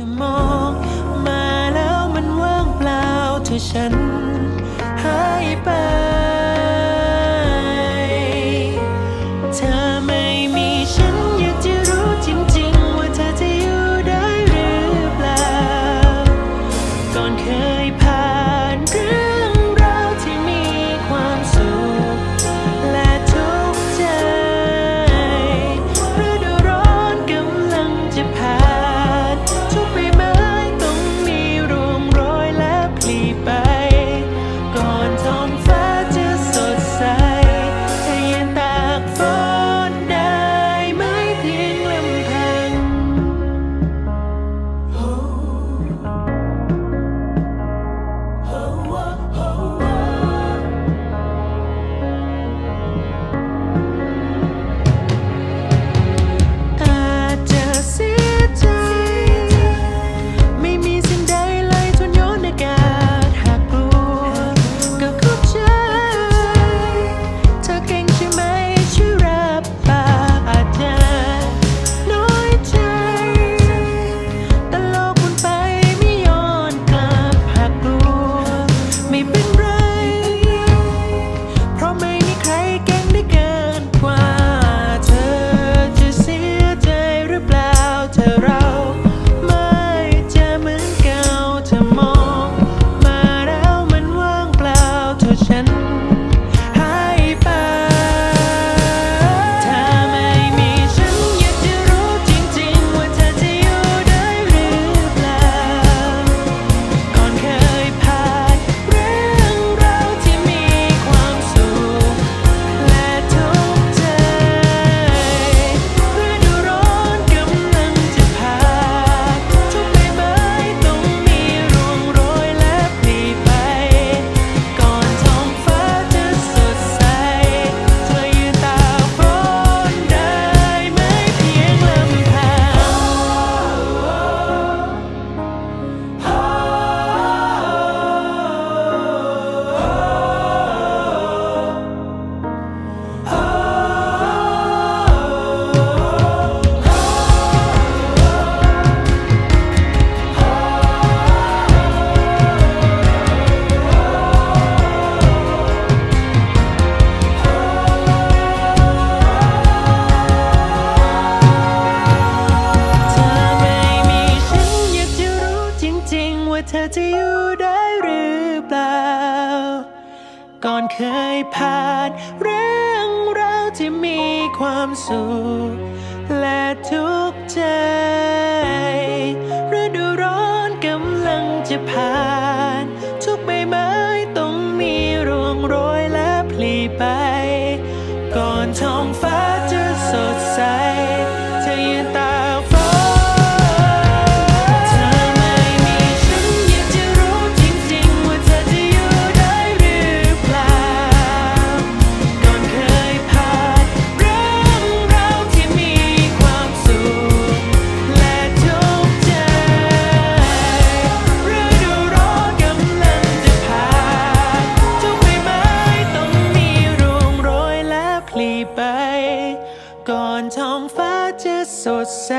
จะมองมาแล้วมันว่างเปล่าเธอฉันหายไปู้ได้หรือเปล่า ก่อนเคยผ่านเรื่องราวที่มีความสุขและทุกข์ใจฤดูร้อนกำลังจะผ่าน ทุกใบไม้ ท้องฟ้าจะสดใส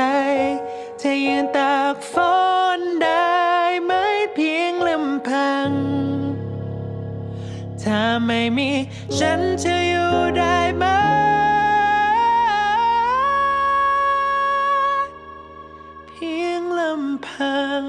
จะยืนตากฝนได้ไหมเพียงลำพัง ถ้าไม่มีฉันจะอยู่ได้ไหม เพียงลำพัง